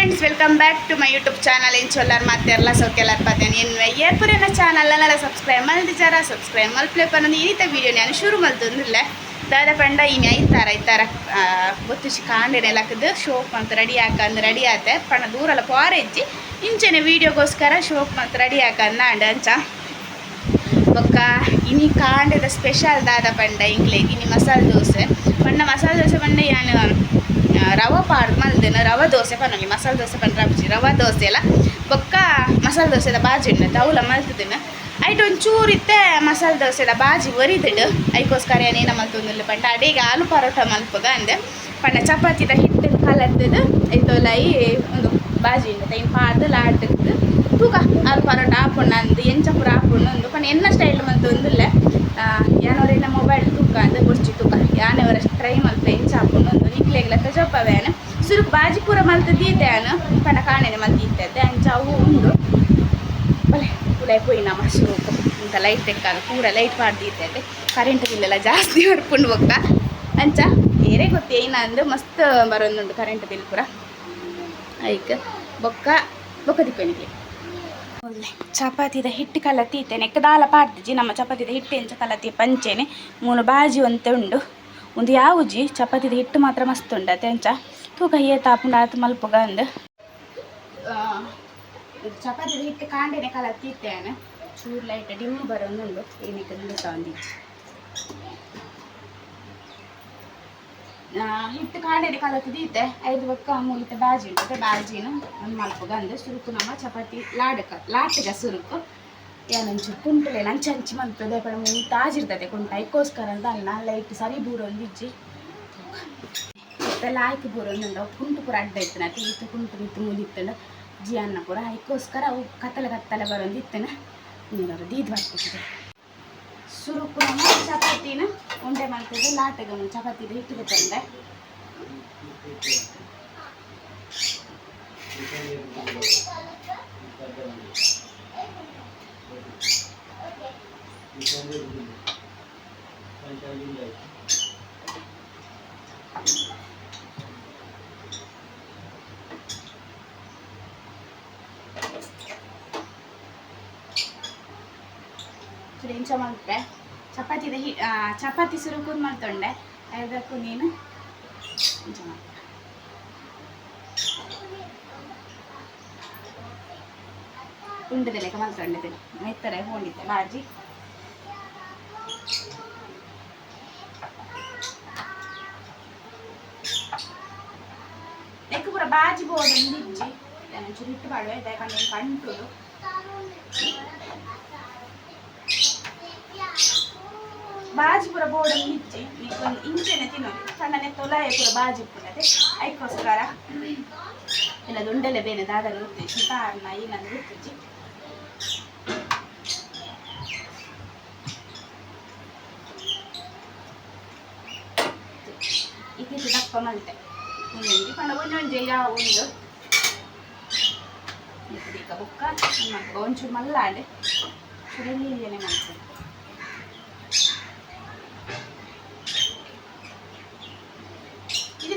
Friends welcome back to my YouTube channel ಏನು ಚೊಲ್ಲಾರ್ ಮತ್ತೆ ಎಲ್ಲ ಸೌಕೆಲ್ಲರ್ ಪದ್ಯಾನ ಏನು ಏರ್ಪುರಿನ ಚಾನಲ್ನೆಲ್ಲ ಸಬ್ಸ್ಕ್ರೈಬ್ ಮಲ್ದಿಚಾರ ಸಬ್ಸ್ಕ್ರೈಬ್ ಮಲ್ಪ್ಲೆ ಈ ರೀತಿ ವೀಡಿಯೋ ನಾನು ಶುರು ಮಲ್ತೊಂದಿಲ್ಲ ದಾದ ಪಂಡ ಇನ್ನು ಐತಾರ ಐತಾರ ಗೊತ್ತಿಸಿ ಕಾಂಡೆನೆಲ್ಲಕ್ಕದು ಶೋಕ್ ಅಂತ ರೆಡಿ ಹಾಕಂದು ರೆಡಿ ಆತೆ. ಪಣ ದೂರಲ್ಲ ಪಾರ ಇಜ್ಜಿ. ಇಂಚೆನೆ ವೀಡಿಯೋಗೋಸ್ಕರ ಶೋಕ್ ಅಂತ ರೆಡಿ ಹಾಕಂದ ಅಂಡ ಅಂಚ. ಬೊಕ್ಕ, ಇನಿ ಕಾಂಡೆದ ಸ್ಪೆಷಲ್ ದಾದ ಪಂಡ ಇಂಗ್ಲೆಗ್ ಇನಿ ಮಸಾಲೆ ದೋಸೆ. ಪಂಡ ಮಸಾಲೆ ದೋಸೆ ಪಂಡ ಯಾನು? ರವ ಪಾಡ್ ಮಲ್ದಿನ, ರವ ದೋಸೆ ಪನ್ನೊಲಿ ಮಸಾಲೆ ದೋಸೆ ಪಂಡ ರಬ್ಜಿ ರವ ದೋಸೆ ಎಲ್ಲ ಬೊಕ್ಕ ಮಸಾಲೆ ದೋಸೆದ ಬಾಜಿ ಉಂಡು ಅವಲ ಮಲ್ತಿದ್ದೀನಿ ಐಟ್ ಒಂಚೂರು ಇತ್ತೆ ಮಸಾಲೆ ದೋಸೆದ ಬಾಜಿ ಒರಿದಿಡು. ಐಕೋಸ್ಕರ ಏನೇನ ಮಲ್ತೊಂದಿಲ್ಲ ಪಂಡ, ಅಡಿಗ ಆಲು ಪರೋಟ ಮಲ್ಪಗ ಅಂದೆ. ಪಂಡ, ಚಪಾತಿದ ಹಿಟ್ಟಿನ ಕಲರ್ದು ಐತೋಲೈ ಒಂದು ಬಾಜಿ ಉಂಡು ತೈನ್ ಪಾಡ್ದು ಲಾಡ್ದು ಪರೋಟ ಹಾಕೊಂಡು ಅಂದು, ಎಂಚ ಪೂರ ಹಾಕೊಂಡು ಒಂದು ಪಂಡ ಎನ್ನ ಸ್ಟೈಲ್ ಮಂತ್ ಒಂದಿಲ್ಲ. ಯಾನವರೆಲ್ಲ ಮೊಬೈಲ್ ತೂಕ ಅಂದು ಬುರ್ಚಿ ತೂಕ. ಯಾನವರ ಟ್ರೈ ಮಲ್ಪ ಎಂಚ ಹಾಕೊಂಡು ಒಂದು ನಿಕ್ಲೆಗ್ಲ ತಜಪ್ಪವೇನ ಸುರು ಬಾಜಿ ಪೂರ ಮಲ್ತ ದೀತೆಯಾನು ಪಂಡ ಕಾಣೆನೆ ಮಲ್ತ ಇತ್ತೆ ಅಂಚ ಅವು ಉಂಡು. ಬಲೆ, ಪುಲೈ ಪೋಯಿ ನಮ್ಮ ಇಂಥ ಲೈಟ್ ತೆಕ್ಕಾಗ ಪೂರ ಲೈಟ್ ಮಾಡ್ದಿರ್ತೈತೆ ಕರೆಂಟ್ ಬಿಲ್ ಎಲ್ಲ ಜಾಸ್ತಿ ಹೊಡ್ಕೊಂಡು ಹೋಗ್ತಾ. ಅಂಚ, ಬೇರೆ ಗೊತ್ತೇ ಅಂದ್ರೆ ಮಸ್ತ್ ಬರೋದುಂಡು ಕರೆಂಟ್ ಬಿಲ್ ಪೂರ. ಐಕ್, ಬೊಕ್ಕ ಬೊಕ್ಕ ಒಳ್ಳೆ ಚಪಾತಿದ ಹಿಟ್ಟು ಕಲತೀತೇನೆ ದಾಲ ಪಾಡ್ತಿಜಿ ನಮ್ಮ ಚಪಾತಿದ ಹಿಟ್ಟು ಎಂಚ ಕಲತಿ ಪಂಚೆನೆ. ಮೂನು ಬಾಜಿ ಒಂತೆ ಉಂಡು. ಒಂದು ಯಾವುಜಿ? ಚಪಾತಿದ ಹಿಟ್ಟು ಮಾತ್ರ ಮಸ್ತ್ ಉಂಡು ಅತ್ತೆ ಅಂಚ. ತೂಕ ಏ ತಾಪುಂಡ ಆತು ಮಲ್ಪುಗ ಅಂದು. ಚಪಾತಿದ ಹಿಟ್ಟು ಕಾಂಡೆನೆ ಕಲತೀತೇನೆ ಚೂರು ಲೈಟ್ ಡಿಮ್ ಬರೋದುಂಡು. ಏನಕ್ಕೆ ನಿಲ್ತಾ ಹಿಟ್ಟು ಕಾಂಡೆನೆ ಕಲತದೀತೆ ಐದು ಬಕ್ಕ ಮೂಲಿತ ಬಾಜಿ ಉಂಟು. ಬಾಜಿನ ಒಂದು ಮಲ್ಪುಗ ಅಂದು ಸುರುಕು ನಮ್ಮ ಚಪಾತಿ ಲಾಡಕ ಲಾಟಿಗ ಸುರುಕು. ಏನಂಚು ಕುಂಟಲೆ ನಂಚ ಹಂಚಿ ಮಲ್ಪದೆ ಪಡ ಮೂತ ಆಜಿರ್ತದೆ ಕುಂಟ. ಐಕೋಸ್ಕರ ಅಂತ ಅಲ್ಲ ಲೈಟ್ ಸರಿ ಬೂರ ಒಂದು ಇಜ್ಜಿ. ಮತ್ತೆ ಲಾಯ್ಕ್ ಬೂರ ಒಂದು ಕುಂಟು ಪೂರ ಅಡ್ಡ ಇತ್ತನ. ತೀತು ಕುಂಟು ಮಿತ್ತು ಮುಲಿತ್ತನ. ಜಿ ಅನ್ನ ಪೂರ ಐಕೋಸ್ಕರ ಅವು ಕತ್ತಲೆ ಕತ್ತಲೆ ಬರೋಂದು ಇತ್ತನ. ನೀರು ದೀದ್ ಬರ್ತಿದೆ ನಮ್ಮ ಚಪಾತಿನ ಉಂಡೆ ಮಾಡ್ತಿದ್ದೆ ಲಾಟಗೆ ಚಪಾತಿದ ಹಿಟ್ಟಿಗೆ ತಂದೆ. ಚೂರು ಇಂಚ ಮಲ್ಪೆ ಚಪಾತಿದ ಹಿ ಆ, ಚಪಾತಿ ಸುರುಕು ಮಾಡ್ತೊಂಡೆ ಅದಕ್ಕೂ ನೀನು ಇಂಚ ಮಲ್ಪೆ ಉಂಡದ ಲೆಕ್ಕ ಮಲ್ತೊಂಡೆ ಮೆತ್ತರೆ ಹೋಂಡಿದ್ದೆ ಬಾಜಿ ಲೆಕ್ಕ ಪೂರ ಬಾಜಿ ಬೋರ್ಡ್ ಒಂದು ಇಜ್ಜಿ ಚೂರು ಹಿಟ್ಟು ಮಾಡುವೆ ಯಾಕಂದ್ರೆ ಕಂಟುದು ಬಾಜಿ ಪೂರ ಬೋರ್ಡ್ ಇಜ್ಜಿ ಒಂದು ಇಂಚೆನೆ ತಿನ್ನೋದು ಸಣ್ಣನೆ ತೊಲಾಯ ಪೂರ ಬಾಜಿ ಪುನದೆ ಐಕೋಸ್ಕರ ಇಲ್ಲ ದುಂಡೆಲೆ ಬೇನೆ ದಾದಾಗ ಗೊತ್ತಿ ಶಿತ ಅನ್ನ ಏನಂದು ಗೊತ್ತಿಜ್ಜಿ ಇಕ್ಕಿಟ್ಟು ದಪ್ಪ ಮಲ್ತೆ ಒಂದೊಂದು ಪಂಡ ಒಂದೊಂದು ಯಾವ ಒಂದು ಈಗ ಬುಕ್ಕ ನಮ್ಮ ಒಂಚೂರು ಮಲ್ಲಾಡೆ ಸುರಲಿಯೇನೆ ಮಾಡ್ತೇನೆ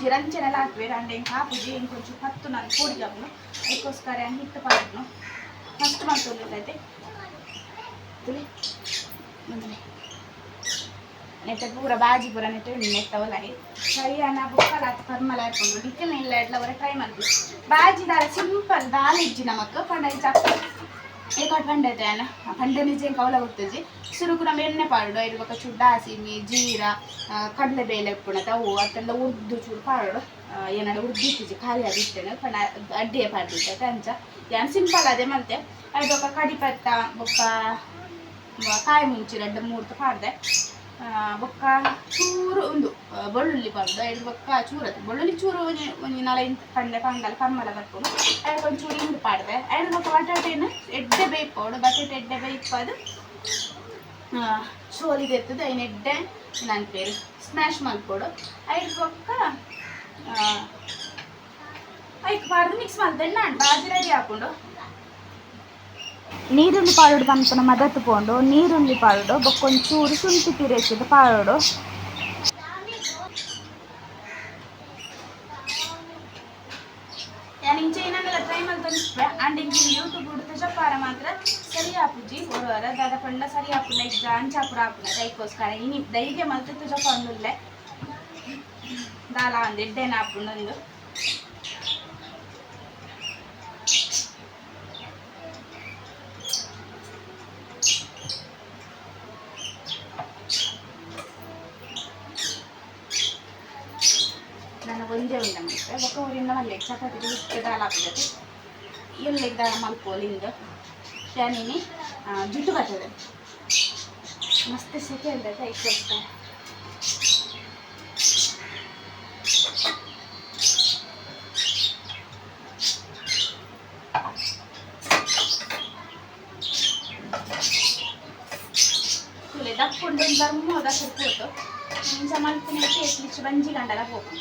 ಜೀರಂಚನೆಲ್ಲ ಹಾಕ್ಬೇಕು ಆ್ಯಂಡ್ ಹೆಂಗೆ ಹಾಕಿದ್ವಿ ಹೆಂಗೆ ಕೊಂಚು ಹತ್ತು ನಾನು ಕೂಡಿದವನು ಅದಕ್ಕೋಸ್ಕರ ಹಿಟ್ಟು ಪಾಡ್ನು ಫಸ್ಟ್ ಮಾಡ್ಕೊಂಡಿದ್ದೈತೆ ತುಳಿ ಮುಂದೆ ನೆಟ್ಟ ಪೂರ ಬಾಜಿ ಪೂರ ನೆಟ್ಟು ನೆಟ್ಟವಲ್ಲ ಸರಿ ಅನ್ನ ಬುಕ್ಕಲ್ ಹಾಕಿ ಪರ್ಮಲ್ ಹಾಕೊಂಡು ಡಿಕ್ಕಲ್ ಇಲ್ಲ ಎಡ್ಲ ವರ ಟ್ರೈ ಮಾಡ್ತೀವಿ ಬಾಜಿ ದಾಲ್ ಸಿಂಪಲ್ ದಾಲ್ ಇಜ್ಜಿ ನಮಕ್ ಪಂಡ ಇಜ್ಜಿ ಚಪ್ಪ ಏಕಾಟ್ ಪಂಡ ಐತೆ ಪಂಡ ನಿಜ ಕವಲ ಗೊತ್ತಜಿ ಸುರುಕು ನಮ್ಮ ಎಣ್ಣೆ ಪಾಡು ಇದು ಬಕ್ಕ ಚೂರು ದಾಸಿಮಿ ಜೀರ ಕಡಲೆ ಬೇಳೆ ಉಪ್ಪುಣ ಅವು ಅದೆಲ್ಲ ಉರ್ದು ಚೂರು ಪಾಡು ಏನಾಡ ಉರ್ದಿಟ್ಟಿಜಿ ಖಾಲಿ ಆಗಿರ್ತೇನೆ ಪಂಡ ಅಡ್ಡಿಯ ಪಾಡ್ದಿತ್ತೆ ಅಂಚ ಯಾನ್ ಸಿಂಪಲ್ ಅದೇ ಮತ್ತೆ ಅದು ಬೊಕ್ಕ ಕಡಿಪತ್ತ ಬೊಕ್ಕ ಕಾಯಿ ಮುಂಚಿ ಎರಡು ಮೂರ್ತು ಪಾಡ್ದೆ ಬೊಕ್ಕ ಚೂರು ಉಂದು ಬೆಳ್ಳುಳ್ಳಿ ಪಾಡ್ದು ಐದು ಬೊಕ್ಕ ಚೂರತ್ತು ಬೆಳ್ಳುಳ್ಳಿ ಚೂರು ಒಂಜಿ- ಒಂಜಿ ನಾಲ ಇಂತ ಪಂಡೆ, ಪಂಗಲ್, ಕಮ್ಮಲ ಕಟ್ಕೊಂಡು ಐದು ಚೂರು ಇಂದು ಪಾಡ್ದೆ. ಐದು ಬೊಕ್ಕ ಬಟಾಟೆನ ಎಡ್ಡೆ ಬೇಯ್ಪೋಡು ಬಟಾಟೆ ಎಡ್ಡೆ ಬೇಯ್ಪದು ಸೋಲಿಗೆ ಎತ್ತದು ಐನು ಎಡ್ಡೆ ನನ್ನ ಪೇರು. ಸ್ಮ್ಯಾಶ್ ಮಾಡ್ಕೊಡು ಐದು ಬೊಕ್ಕ ಐಕ್ ಪಾಡ್ದು ಮಿಕ್ಸ್ ಮಾಡ್ದೆ. ನಾನು ಬಾಜಿ ರೆಡಿ ಹಾಕೊಂಡು. ನೀರುಳ್ಳಿ ಪಾಡುಡು ಪನ್ಪುನ ಮದತ್ತು ಪೋಂಡು ನೀರುಳ್ಳಿ ಪಾಡುಡು ಬೊಕ್ಕೊಂಚೂರು ಶುಂಠಿ ಪಿರೇಸಿದ ಪಾಡುಡು ഞാൻ ಇಂಚೆ ಇನ್ನೊಂದೆಲ್ಲ ಟ್ರೈ ಮಾಡ್ತಾ ಅಂಡ್ ಇಂಚೆ ಯೂಟ್ಯೂಬ್ ಹುಡುತ ಚಪ್ಪಾರ ಮಾತ್ರ ಸರಿ ಆಪುಜಿ ಹೊರವರ ದಾದ ಪಂಡ ಸರಿ ಆಪುಲ್ಲ ಈಗ ಅಂಚಾಪುರ ಆಪುನ ದೈಕೋಸ್ಕರ ಇನಿ ದೈಗೆ ಮಲ್ತಿತ್ತು ಚಪ್ಪ ಒಂದುಲ್ಲೆ ದಾಲ ಒಂದು जेवण जमतं वकवरींना म्हणले चपाती इतकं डाळ आपली जाते इल्लेक डाळ मालकोल इंद त्याने मी जुटू घातलं मस्त से केलं जातं एक वाजता దాకా కొండ బర్మ దాకా పోతాం ఇంకా మనకు నేను చేసి బంజీ గంటలకు పోతాం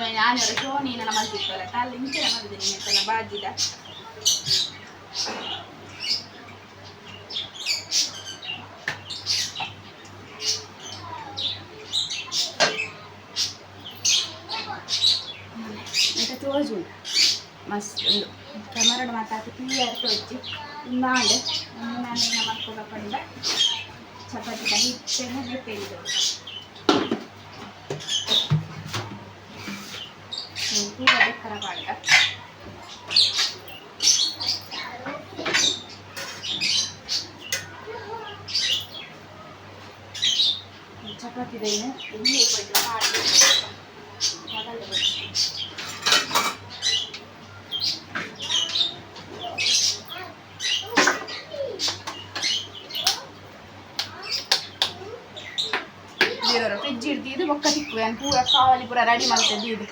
మేము ஞாபகம் நீ நமாஸ் போகிற காலைல இங்கே நமாஸ் நீங்கள் சொன்ன பாஜிட అంటే రోజు మస్తు కెమెరాడు మా తాత క్లియర్తో వచ్చి ఉందాండే ఉందా నేను మనకు చపాతీ కానీ ఇచ్చేమో రేపు వెళ్ళి ശർക്കര പാകം ചപ്പാത്തി തൈന് ഉള്ളിയെ പോയിട്ട് പാടി കടല പോയിട്ട് జీరో రూపాయి జీడి తీది ఒక్క తిక్కు అని పూర కావాలి పూర రెడీ మళ్ళీ తీది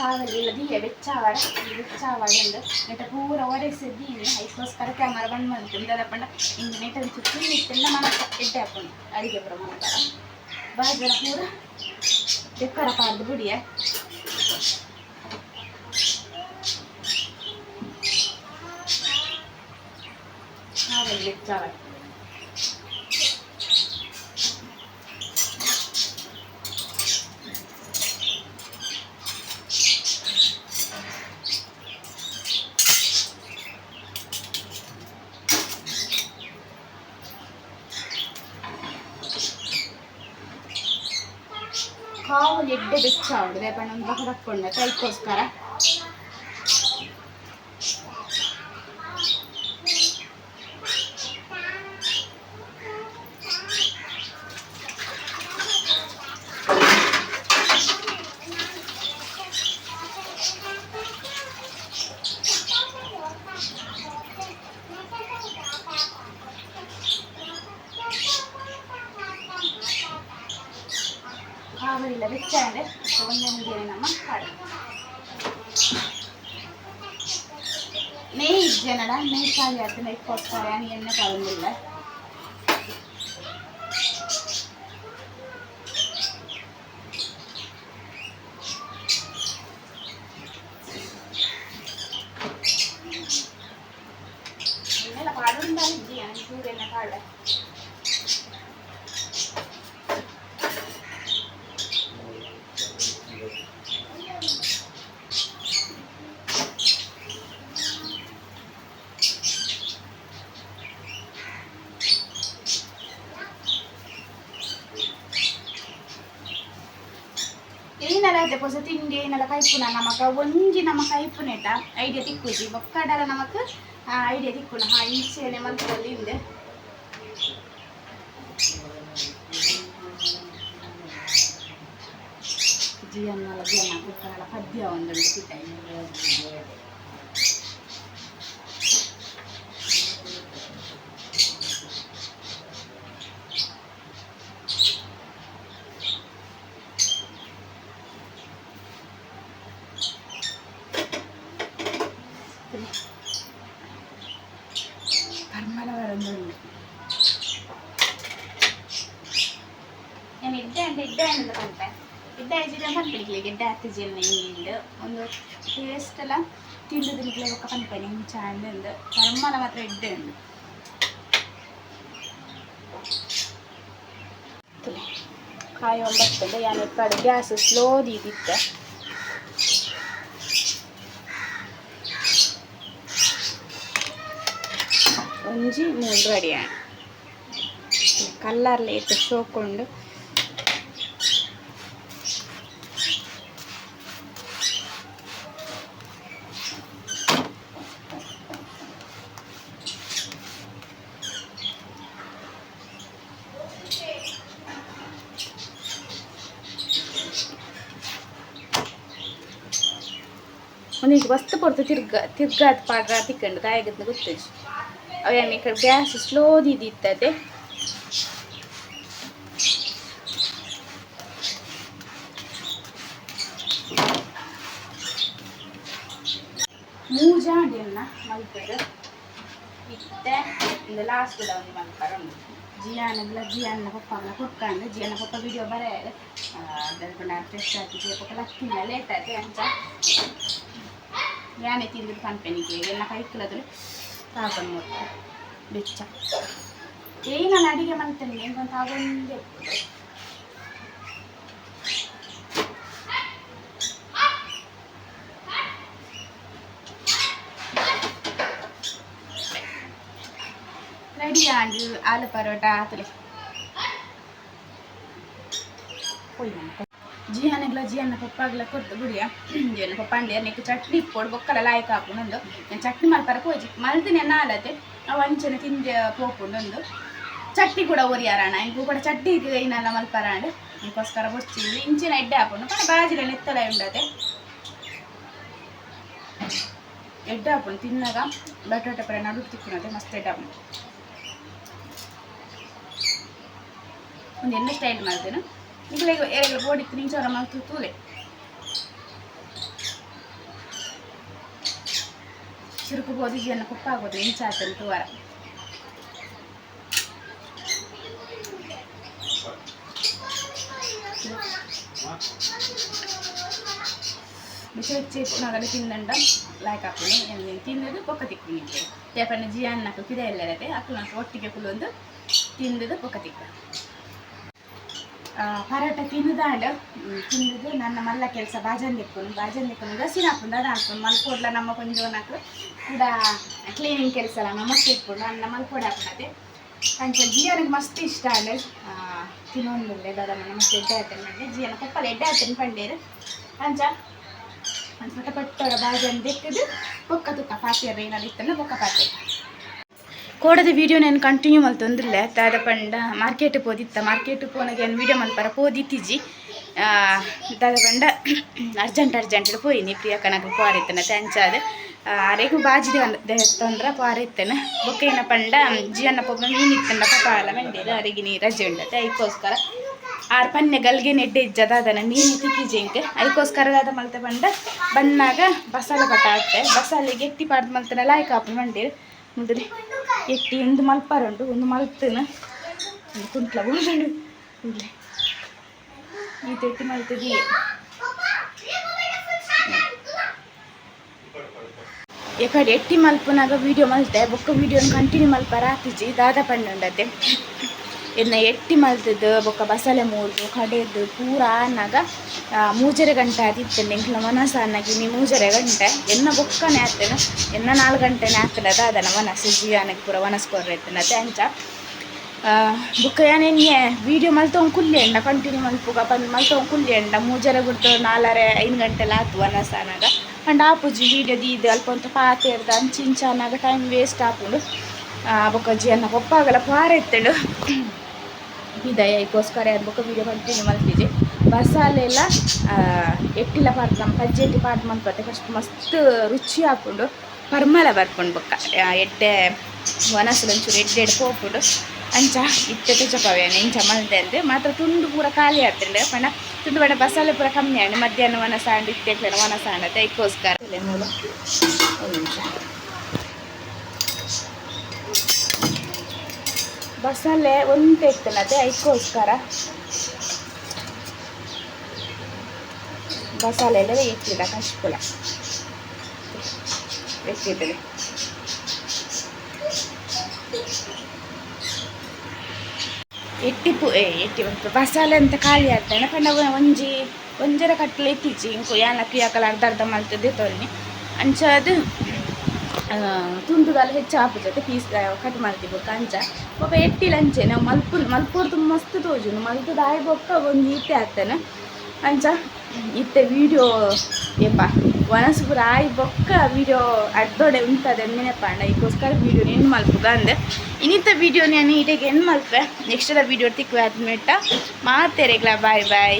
ಕಾವಲಿ ಇಲ್ಲ ದೀಯ ಬೆಚ್ಚಾವಾಡ ಬೆಚ್ಚಾವಾಡ ಎಂದು ನೆಟ್ಟ ಪೂರ ಒರೆಸಿದ್ದೀನಿ ಅದಕ್ಕೋಸ್ಕರ ಕ್ಯಾಮರಾ ಬಂದ್ ಮಾಡ್ತೀನಿ ದದಪ್ಪಂಡ ಇಂದು ನೆಟ್ಟ ಚುಚ್ಚು ಇಟ್ಟಿಂದ ಮನ ಎಡ್ಡೆ ಹಾಕೊಂಡು ಅಡಿಗೆ ಪುರ ಮಾಡ್ತಾರ ಬಾಜರ ಪೂರ ಬೆಕ್ಕರ ಪಾಡ್ದು ಬಿಡಿಯ ಕಾವಲಿ ಬೆಚ್ಚಾವಾಡ ಎಡ್ಡೆ ಬೆಚ್ಚ ಬೆಚ್ಚಾವಡು ದೇಪಣ್ಣ ಒಂದು ಬಕ ಒಲಿಸ್ತಾರೆ ಒಂದು ನಮ್ಮ ಕಾಳು நெய் ஜனடா நெய் காலி அடுத்து நெய் போட்டாரேன்னு என்ன கலந்துல்ல மேல பாடுந்தாலும் எனக்கு என்ன ಐನಲ ಕೈಪುನ ನಮಕ ಒಂಜಿ ನಮ ಕೈಪುನೆಟ ಐಡಿಯಾ ತಿಕ್ಕುಜಿ ಒಕ್ಕಡಲ ನಮಕ್ ಐಡಿಯಾ ತಿಕ್ಕುನ ಹಾ ಈಚೆನೆ ಮಂತ್ರದಲ್ಲಿ ಇಂದೆ ಜಿಯನ್ನಲ ಜಿಯನ್ನ ಪದ್ಯ ಒಂದುಂಡು ತಿಕ್ಕ ಇಡ್ಡೆ ಅಂತ ಇಡ್ಡೆ ಅಂತ ಕಂತೆ ಇಡ್ಡೆ ಹಚ್ಚಿದ್ರೆ ಪನ್ಪಣಿಕ್ಲೆ ಗಿಡ್ಡೆ ಹತ್ತಿಜಿಲ್ಲ ಹಿಂಗಿಂದು ಒಂದು ಟೇಸ್ಟ್ ಎಲ್ಲ ತಿಂದು ತಿನ್ಕ್ಲೆ ಒಕ್ಕ ಪನ್ಪಣಿ ಚಾಂದು ಕರ್ಮಲ ಮಾತ್ರ ಇಡ್ಡೆ ಉಂಡು ಕಾಯಿ ಒಂಬತ್ತಂದು ಯಾನು ಕಡೆ ಗ್ಯಾಸ್ ಸ್ಲೋ ದೀದಿತ್ತೆ ಒಂಜಿ ಮೂರು ರೆಡಿ ಕಲ್ಲರ್ಲೆ ಇಟ್ಟು ಶೋಕೊಂಡು ಒಂದೀಗ ವಸ್ತು ಪೊರ್ತು ತಿರ್ಗ ತಿರ್ಗಾದ ಪಾಡ್ರ ತಿಕ್ಕಂಡು ಕಾಯಗದ್ನ ಗೊತ್ತಜ್ಜಿ ಅವೇನು ಈ ಕಡೆ ಗ್ಯಾಸ್ ಸ್ಲೋ ದಿದಿತ್ತದೆ ಮೂಜಾಡಿಯನ್ನ ಮಲ್ಪೆಡು ಇತ್ತೆ ಇಂದ ಲಾಸ್ಟ್ ಕೂಡ ಒಂದು ಮಲ್ಪರ ಉಂಟು ಜಿಯಾನಗ್ಲ ಜಿಯನ್ನ ಪಪ್ಪನ ಕುಟ್ಕಂಡು ಜಿಯನ್ನ ಪಪ್ಪ ವಿಡಿಯೋ ಬರೆಯರು ಅದನ್ನ ಟೆಸ್ಟ್ ಹಾಕಿ ಪಪ್ಪ ಲಕ್ಕಿಲ್ಲ ಲೇಟ್ ಆಯ್ತು ಅಂಚ ಯಾನೆ ತಿಂದು ಕಂಪೆನಿಗೆ ಎಲ್ಲ ಕೈಕ್ಲದ್ರೆ ಸಾಬನ್ ಮೊತ್ತ ಬೆಚ್ಚ ಏಯ್ ನಾನು ಅಡಿಗೆ ಮಾಡ್ತೇನೆ ಎಂತ ಆಗೊಂದೇ ರೆಡಿ ಆಂಡು ಆಲು ಪರೋಟ ಆತಲೆ ಜಿಯಾನೆಗ್ಲ ಜಿಯನ್ನ ಪಪ್ಪಾಗ್ಲ ಕೊಡ್ತು ಗುಡಿಯ ಜಿಯನ್ನ ಪಪ್ಪ ಅಂಡಿ ನೆಕ್ ಚಟ್ನಿ ಇಪ್ಪೋಡು ಬೊಕ್ಕಲ ಲಾಯಕ್ ಹಾಕೊಂಡೊಂದು. ನಾನು ಚಟ್ನಿ ಮಲ್ಪರ ಪೋಜಿ ಮಲ್ತಿನ ನಾಲತೆ ಅವು ಅಂಚನೆ ತಿಂದೆ ಪೋಕೊಂಡೊಂದು ಚಟ್ನಿ ಕೂಡ ಒರಿಯಾರಣ ಇಂಕು ಕೂಡ ಚಟ್ನಿ ಇನ್ನೆಲ್ಲ ಮಲ್ಪರಾಂಡು. ಇಂಕೋಸ್ಕರ ಬೊಚ್ಚಿಂದು ಇಂಚಿನ ಎಡ್ಡೆ ಹಾಕೊಂಡು ಪಣ ಬಾಜಿಲ ನೆತ್ತಲ ಉಂಡತೆ. ಎಡ್ಡೆ ಹಾಕೊಂಡು ತಿನ್ನಾಗ ಬಟಾಟೆ ಪರ ನಡು ತಿಕ್ಕುನತೆ, ಮಸ್ತ್ ಎಡ್ಡೆ ಹಾಕೊಂಡು. ಒಂದು ಎಣ್ಣೆ ಸ್ಟೈಲ್ ಮಾಡ್ತೇನೆ ಈಗ ಎರಡು ಬೋಡಿತ್ತು ನಿಂಚೋರ ಮಾಡ್ತು ತೂಲೆ ಚಿರುಕು ಬೋದಿ ಜನ ಕುಪ್ಪ ಆಗೋದು ಇಂಚಾತನ ತೂವಾರ ಬಿಸಿ ಹೆಚ್ಚಿ ಹೆಚ್ಚಿನಾಗಲು ತಿಂದಂಡ ಲಾಯ್ಕ್ ಹಾಕೊಂಡು ತಿನ್ನದು ಪೊಕ್ಕ ತಿಕ್ಕು ತೇಪಣ್ಣ ಜಿಯನ್ನ ಪಿದ ಎಲ್ಲ ಇರತ್ತೆ ಅಕ್ಕನ ಒಟ್ಟಿಗೆ ಕುಲೊಂದು ತಿಂದದು ಪೊಕ್ಕ ತಿಕ್ಕ ಪರೋಟ ತಿನ್ನುದಾಂಡ ತಿಂದುದು ನನ್ನ ಮಲ್ಲ ಕೆಲಸ ಬಾಜನ್ ದಿಕ್ಕುನು ಬಾಜನ್ ದಿಕ್ಕುನು ಗಸಿನ ಹಾಕೊಂಡು ಅದು ಹಾಕೊಂಡು ಮಲ್ಕೊಡ್ಲ ನಮ್ಮ ಕೊಂಚ ಕೂಡ ಕ್ಲೀನಿಂಗ್ ಕೆಲಸ ಎಲ್ಲ ನಮ್ಮ ಮಸ್ತ್ ಇಟ್ಕೊಂಡು ಅನ್ನ ಮಲ್ಕೊಡ ಹಾಕೊಂಡೆ ಅಂಚ ಜಿಯನಿಗೆ ಮಸ್ತ್ ಇಷ್ಟ ಅಲ್ಲ ತಿನ್ನೊಂದು ದಾದ ಮನೆ ಮಸ್ತ್ ಎಡ್ಡೆ ಆತನ ಮಾಡಿ ಜಿಯನ ಕೊಪ್ಪಲ್ಲಿ ಎಡ್ಡೆ ಆತನ ಪಂಡೇರು. ಅಂಚ ಪಟ್ಟ ಪಟ್ಟ ಬಾಜನ್ ದಿಕ್ಕದು ಬೊಕ್ಕ ತುಕ್ಕ ಪಾತಿಯರ ಏನಾದ್ರು ಇತ್ತಲ್ಲ ಬೊಕ್ಕ ಪಾತಿ ಕೋಡದ ವಿಡಿಯೋ ನಾನು ಕಂಟಿನ್ಯೂ ಮಲ್ತೊಂದಿಲ್ಲ ತಾದ ಪಂಡ ಮಾರ್ಕೆಟ್ ಪೋದಿತ್ತ ಮಾರ್ಕೆಟ್ ಪೋನಾಗ ಏನು ವೀಡಿಯೋ ಮಲ್ಪರ ಪೋದಿತ್ತಿಜಿ ತಾದ ಪಂಡ ಅರ್ಜೆಂಟ್ ಅರ್ಜೆಂಟ್ ಪೋಯಿನಿ ಪ್ರಿಯಕ್ಕನಗ ಪಾರಿತ್ತನ ತೆಂಚಾದ ಆರೆಗೂ ಬಾಜಿದೆ ತೊಂದ್ರೆ ಪಾರಿತ್ತನ. ಬೊಕ್ಕೇನ ಪಂಡ ಜಿಯನ್ನ ಪೊಬ್ಬ ಮೀನಿತ್ತಂಡ ಪಪಾಲ ಮೆಂಡೇದ ಅರಿಗಿನಿ ರಜೆ ಉಂಡತೆ ಅದಕ್ಕೋಸ್ಕರ ಆರು ಪನ್ನೆ ಗಲ್ಗೆ ನೆಡ್ಡೆ ಇಜ್ಜದಾದನ ಮೀನು ತಿಕ್ಕಿಜಿಂಕ್ ಅದಕ್ಕೋಸ್ಕರ ದಾದ ಮಲ್ತೆ ಬಂಡ ಬಂದಾಗ ಬಸಾಲೆ ಪಟಾಟೆ ಬಸಾಲೆಗೆ ಗೆಟ್ಟಿ ಪಾಡ್ದು ಮಲ್ತನ ಲಾಯ್ಕ ಹಾಪು ಮಂಡೇರು ಮುಂದೆ ಎಟ್ಟಿ ಒಂದು ಮಲ್ಪರುಂಡು ഒന്ന് ಮಲ್ತನ. ಒಂದು ಕುಂಟ್ಲ ഇല്ലേ ഈ തെട്ടി ತೆಟ್ಟಿ ಮಲ್ತದಿ. ಈ ಕಡೆ ಎಟ್ಟಿ ಮಲ್ಪುನಾಗ ವೀಡಿಯೋ ಮಲ್ತೆ. ಬೊಕ್ಕ ವೀಡಿಯೋನ ಕಂಟಿನ್ಯೂ ಮಲ್ಪ. ರಾತಿಜಿ ದಾದ ಪಂಡುಂಡತೆ ಎನ್ನ ಎಟ್ಟಿ ಮಲ್ತದ್ದು ಬೊಕ್ಕ ಬಸಳೆ ಮೂರ್ದು, ಕಡೆದು ಪೂರ ಆನಾಗ ಮೂಜರೆ ಗಂಟೆ ಆದಿತ್ತೆ ಎಂಕ್ಲ ಮನಸ ಅನ್ನಗಿ ನೀ ಮೂಜರೆ ಗಂಟೆ. ಎನ್ನ ಬೊಕ್ಕನೆ ಆತೇನು, ಎನ್ನ ನಾಲ್ಕು ಗಂಟೆನೆ ಆಗ್ತದೆ ದಾದನ ಮನಸ್ಸು ಜೀವನಕ್ಕೆ ಪೂರ ಮನಸ್ಕೊರ್ರೈತನತೆ ಅಂಚ. ಬುಕ್ಕ ಏನೇ ವೀಡಿಯೋ ಮಲ್ತೊಂದು ಕುಲ್ಲಿ ಎಂಡ ಕಂಟಿನ್ಯೂ ಮಲ್ಪುಗ, ಬಂದು ಮಲ್ತೊಂದು ಕುಲ್ಲಿ ಎಂಡ, ಮೂಜರೆ ಗುಡ್ತ ನಾಲರೆ ಐದು ಗಂಟೆಲ ಆತು ವನಸಾನಾಗ ಅಂಡ್ ಆಪುಜಿ ವೀಡಿಯೋ ದೀದು ಅಲ್ಪ ಒಂತ ಪಾತೆ ಇರ್ದ ಅಂಚಿಂಚಾನಾಗ ಟೈಮ್ ವೇಸ್ಟ್ ಆಪುಂಡು. ಬೊಕ್ಕ ಅನ್ನ ಒಪ್ಪಾಗಲ್ಲ ಪಾರ ಎತ್ತಂಡು. ಇದೆ ಇದಕ್ಕೋಸ್ಕರ ಅದು ಬೊಕ್ಕ ವೀಡಿಯೋ ಕಂಟಿನ್ಯೂ ಮಲ್ತಿಜಿ ಆ, ಎಟ್ಟಿಲ ಪಾರ್ಟ್ ನಮ್ಮ ಎಟ್ಟಿ ಪಾರ್ಟ್ ಮಲ್ಪತ್ತೆ ಫಸ್ಟ್ ಮಸ್ತ್ ರುಚಿ ಹಾಕ್ಕೊಂಡು ಪರ್ಮಲ ಬರ್ಕೊಂಡು ಬೊಕ್ಕ. ಎಡ್ಡೆ ಒನಸಲು ಒಂಚೂರು ಎಡ್ಡೆ ಎಡ್ಡೆ ಹೋಗ್ಬಿಟ್ಟು ಅಂಚ ಇತ್ತೆ ತುಚಪವೇನೆ ಇಂಚ ಮಲ್ದೆ ಅಂದರೆ ಮಾತ್ರ ತುಂಡು ಪೂರ ಖಾಲಿ ಆಗ್ತಂಡೆ ಪಣ ತುಂಡು ಬಡ ಬಸಾಲೆ ಪೂರ ಕಮ್ಮಿ ಆಂಡ್ ಮಧ್ಯಾಹ್ನ ಒನ ಸಾಂಡ್ ಇತ್ತೆ ಒನ ಸಾಂಡ್ ಅತ್ತೆ ಇದಕ್ಕೋಸ್ಕರ. ಮೂಲ ಒಂದು ನಿಮಿಷ. ಬಸಳೆ ಒಂದು ಇರ್ತನತೆ ಅದಕ್ಕೋಸ್ಕರ ಬಸಳೆ ಎಲ್ಲ ಇಟ್ಟಿಲ್ಲ ಕಶ್ಪುಲ ಇಟ್ಟಿದ್ದೇನೆ ಎಟ್ಟಿ ಪು ಏ ಎಟ್ಟಿ ಬಂತು ಮಸಾಲೆ ಅಂತ ಖಾಲಿ ಆಗ್ತಾನೆ ಪಂಡ ಒಂಜಿ ಒಂಜರ ಕಟ್ಟಲೆ ಎತ್ತಿಚ್ಚಿ ಇಂಕು ಯಾನ ಕ್ರಿಯಾಕಲ ಅರ್ಧ ಅರ್ಧ ಮಲ್ತದೆ ತೋರಿನಿ ಅಂಚ ಅದು ಆ, ತುಂಡುದಲ್ಲ ಹೆಚ್ಚು ಆಪುಜತೆ ಪೀಸ್ ಕಟ್ ಮಾಡ್ತೀವಿ ಅಂಚ ಒಬ್ಬ ಎಟ್ಟಿಲ ಅಂಚೆ ನಾವು ಮಲ್ಪು ಮಲ್ಪುರ್ದು ಮಸ್ತ್ ತೋಜು ಮಲ್ತದ ಆಯ್ ಬೊಕ್ಕ ಒಂದು ಈತೆ ಆಗ್ತಾನೆ ಅಂಚ ಇತ್ತೆ ವೀಡಿಯೋ ಏಪ ವನಸ್ಪುರ ಆಯ್ ಬೊಕ್ಕ ವೀಡಿಯೋ ಅಡ್ದೊಡೆ ಉಂಟದೆ ನೆನಪಂಡ ಇದಕ್ಕೋಸ್ಕರ ವೀಡಿಯೋ ಏನು ಮಲ್ಪುಗ ಅಂದೆ. ಇನ್ನಿತ್ತ ವೀಡಿಯೋ ನಾನು ಇಟೆಗೆ ಏನು ಮಲ್ಪೆ? ನೆಕ್ಸ್ಟ್ ವೀಡಿಯೋ ತಿಕ್ವೆ ಆದ್ಮೇಟ ಮಾತೇರೆಗ್ಲ, ಬಾಯ್ ಬಾಯ್.